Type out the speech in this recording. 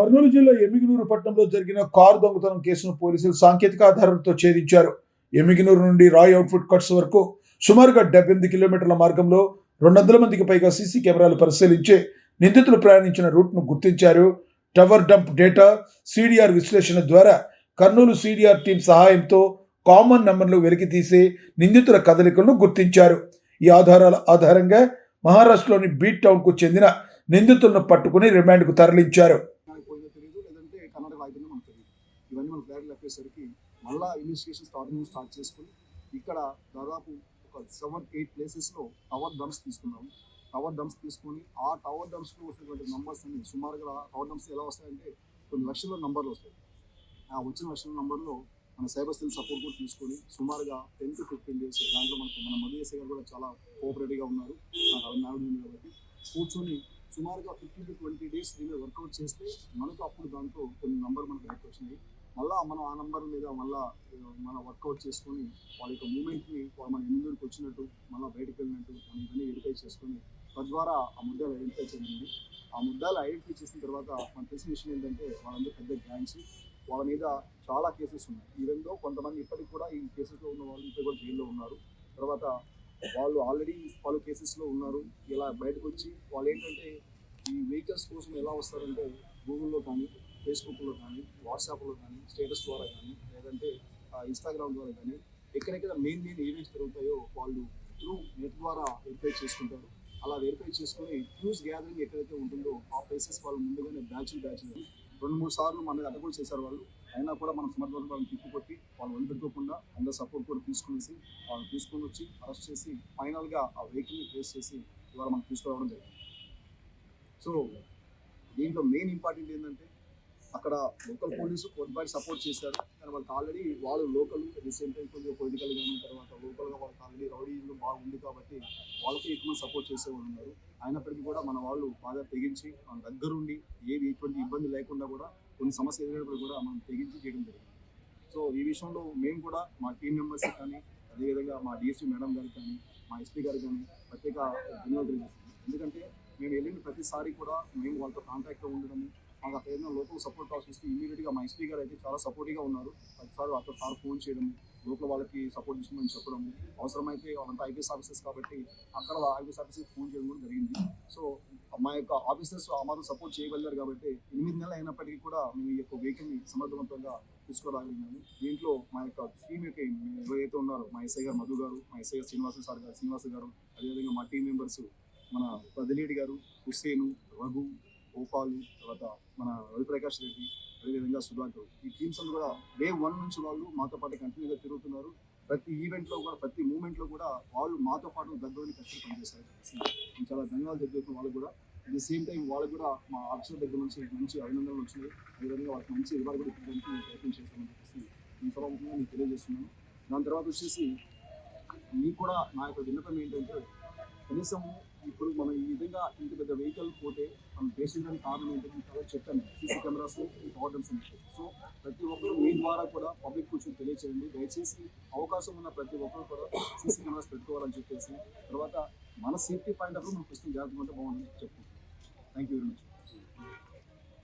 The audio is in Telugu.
కర్నూలు జిల్లా ఎమిగినూరు పట్టణంలో జరిగిన కారు దొంగతనం కేసును పోలీసులు సాంకేతిక ఆధారాలతో ఛేదించారు. ఎమిగినూరు నుండి రాయ్ అవుట్ఫుట్ కట్స్ వరకు సుమారుగా డెబ్బై ఎనిమిది కిలోమీటర్ల మార్గంలో రెండు వందల మందికి పైగా సీసీ కెమెరాలు పరిశీలించి నిందితులు ప్రయాణించిన రూట్ను గుర్తించారు. టవర్ డంప్ డేటా సిడిఆర్ విశ్లేషణ ద్వారా కర్నూలు సిడిఆర్ టీం సహాయంతో కామన్ నెంబర్లు వెలికి తీసి నిందితుల కదలికలను గుర్తించారు. ఈ ఆధారాల ఆధారంగా మహారాష్ట్రలోని బీట్ టౌన్కు చెందిన నిందితులను పట్టుకుని రిమాండ్కు తరలించారు. ఇవన్నీ మనం బ్యాగ్లు చెప్పేసరికి మళ్ళీ ఇన్వెస్టిగేషన్ స్టార్టింగ్ స్టార్ట్ చేసుకుని ఇక్కడ దాదాపు ఒక సెవెన్ ఎయిట్ ప్లేసెస్లో టవర్ డమ్స్ తీసుకున్నాము. టవర్ డమ్స్ తీసుకొని ఆ టవర్ డంప్స్లో వచ్చినటువంటి నంబర్స్ అన్ని సుమారుగా టవర్ డమ్స్ ఎలా వస్తాయంటే కొన్ని లక్షల నంబర్లు వస్తాయి. ఆ వచ్చిన లక్షల నంబర్లో మన సైబర్ సెల్ సపోర్ట్ కూడా తీసుకొని సుమారుగా టెన్ టు ఫిఫ్టీన్ డేస్ దాంట్లో మనకు మన మధుయేసే గారు కూడా చాలా కోఆపరేటివ్గా ఉన్నారు. నాకు నాలుగు ఉంది కాబట్టి కూర్చొని సుమారుగా ఫిఫ్టీన్ టు ట్వంటీ డేస్ దీని మీద వర్కౌట్ చేస్తే మనకు అప్పుడు దాంట్లో కొన్ని నంబర్ మనకు బయటకు వచ్చినాయి మళ్ళా మనం ఆ నంబర్ మీద మళ్ళా మన వర్కౌట్ చేసుకొని వాళ్ళ యొక్క మూమెంట్ని మన ఎనిమిదికి వచ్చినట్టు మళ్ళీ బయటకు వెళ్ళినట్టు మనం ఇవన్నీ వెరిఫై చేసుకొని తద్వారా ఆ ముద్దాలు ఐడెంటిఫై చేయండి ఆ ముద్దాలు ఐడెంటిఫై చేసిన తర్వాత మనకు తెలిసిన విషయం ఏంటంటే వాళ్ళందరూ పెద్ద గ్యాంగ్స్ వాళ్ళ మీద చాలా కేసెస్ ఉన్నాయి. ఈవెందో కొంతమంది ఇప్పటికి కూడా ఈ కేసెస్లో ఉన్న వాళ్ళు ఇప్పుడు కూడా జైల్లో ఉన్నారు. తర్వాత వాళ్ళు ఆల్రెడీ పలు కేసెస్లో ఉన్నారు. ఇలా బయటకు వచ్చి వాళ్ళు ఏంటంటే ఈ వెహికల్స్ కోసం ఎలా వస్తారంటే గూగుల్లో కానీ ఫేస్బుక్లో కానీ వాట్సాప్లో కానీ స్టేటస్ ద్వారా కానీ లేదంటే ఇన్స్టాగ్రామ్ ద్వారా కానీ ఎక్కడెక్కడ మెయిన్ మెయిన్ ఈవెంట్స్ జరుగుతాయో వాళ్ళు త్రూ నెట్ ద్వారా వెరిఫై చేసుకుంటారు. అలా వెరిఫై చేసుకుని న్యూస్ గ్యాదరింగ్ ఎక్కడైతే ఉంటుందో ఆ ప్లేసెస్ వాళ్ళు ముందుగానే బ్యాచ్లు బ్యాచ్ రెండు మూడు సార్లు మన అడ్డ కూడా చేశారు వాళ్ళు. అయినా కూడా మనం సమర్థవంతం వాళ్ళని తిప్పుకొట్టి వాళ్ళు వదిలిపెట్టుకోకుండా అందరు సపోర్ట్ కూడా తీసుకునేసి వాళ్ళని తీసుకొని వచ్చి అరెస్ట్ చేసి ఫైనల్గా ఆ వెహికల్ని ట్రేస్ చేసి ఇవాళ మనం తీసుకురావడం జరిగింది. సో దీంట్లో మెయిన్ ఇంపార్టెంట్ ఏంటంటే అక్కడ లోకల్ పోలీసు కొద్దిపాటి సపోర్ట్ చేశారు. కానీ వాళ్ళకి ఆల్రెడీ వాళ్ళు లోకల్ రీసెంట్ టైం కొంచెం పొలిటికల్ గాను తర్వాత లోకల్గా వాళ్ళకి ఆల్రెడీ రౌడీలు బాగుంది కాబట్టి వాళ్ళకి ఎక్కువ సపోర్ట్ చేసేవాళ్ళు ఉన్నారు. అయినప్పటికీ కూడా మన వాళ్ళు బాగా తెగించి మన దగ్గరుండి ఏది ఎటువంటి ఇబ్బంది లేకుండా కూడా కొన్ని సమస్యలు ఎదురైనప్పుడు కూడా మనం తెగించి చేయడం జరిగింది. సో ఈ విషయంలో మేము కూడా మా టీం మెంబర్స్ కానీ అదేవిధంగా మా డిఎస్పీ మేడం గారికి కానీ మా ఎస్పీ గారికి కానీ ప్రత్యేక ధన్యవాదాలు ఎందుకంటే మేము వెళ్ళిన ప్రతిసారి కూడా మేము వాళ్ళతో కాంటాక్ట్లో ఉండడము మాకు అక్కడ ఏదైనా లోకల్ సపోర్ట్ కావాల్సి వస్తే ఇమీడియట్గా మా ఎస్పీ గారు అయితే చాలా సపోర్టివ్గా ఉన్నారు. ప్రతిసారి అక్కడ సార్ ఫోన్ చేయడం లోకల్ వాళ్ళకి సపోర్ట్ చేసుకోమని చెప్పడం. అవసరమైతే వాళ్ళంతా ఐపీఎస్ ఆఫీసర్స్ కాబట్టి అక్కడ ఐపీఎస్ ఆఫీసర్కి ఫోన్ చేయడం కూడా జరిగింది. సో మా యొక్క ఆఫీసర్స్ ఆ మాత్రం సపోర్ట్ చేయగలిగారు కాబట్టి ఎనిమిది నెలలు అయినప్పటికీ కూడా మేము ఈ యొక్క వెహికల్ని సమర్థవంతంగా తీసుకురాగలిగినాము దీంట్లో మా యొక్క టీం యొక్క ఎవరైతే ఉన్నారో మా ఎస్ఐ గారు మధు గారు మా ఎస్ఐ గారు శ్రీనివాస సార్ గారు శ్రీనివాస గారు అదేవిధంగా మా టీం మెంబర్స్ మన పదిలేడి గారు హుస్సేను రఘు గోపాలు తర్వాత మన రవిప్రకాష్ రెడ్డి అదేవిధంగా సుధాకర్ ఈ టీమ్స్ అందరూ కూడా డే వన్ నుంచి వాళ్ళు మాతో పాటు కంటిన్యూగా తిరుగుతున్నారు. ప్రతి ఈవెంట్లో కూడా ప్రతి మూమెంట్లో కూడా వాళ్ళు మాతో పాటు దగ్గరని కష్టపడి పనిచేశారు. నేను చాలా ధన్యవాదాలు తెలియజేస్తున్నాను వాళ్ళు కూడా. అట్ ది సేమ్ టైం వాళ్ళు కూడా మా ఆఫీసర్ దగ్గర నుంచి మంచి అభినందనలు వచ్చినాయి. అదేవిధంగా వాళ్ళకి మంచి రివార్డ్ కూడా ఇవ్వడానికి నేను ప్రయత్నం చేస్తామని చెప్పేసి ఈ నేను తెలియజేస్తున్నాను. దాని తర్వాత వచ్చేసి మీకు కూడా నా యొక్క విన్నపం ఏంటంటే కనీసం మనం ఈ విధంగా ఇంత పెద్ద వెహికల్ పోతే మనం చేసేదానికి కారణం ఏంటంటే మీకు చెప్పాను. సీసీ కెమెరాస్ ఇంపార్టెన్స్ అని సో ప్రతి ఒక్కరు మీ ద్వారా కూడా పబ్లిక్ కొంచెం తెలియచేయండి. దయచేసి అవకాశం ఉన్న ప్రతి ఒక్కరు కూడా సీసీ కెమెరాస్ పెట్టుకోవాలని చెప్పేసి తర్వాత మన సేఫ్టీ పాయింట్ ఆఫ్ వ్యూ మనం ప్రస్తుతం జాగ్రత్తగా ఉంటే బాగుందని చెప్పుకుంటాం థ్యాంక్ యూ వెరీ మచ్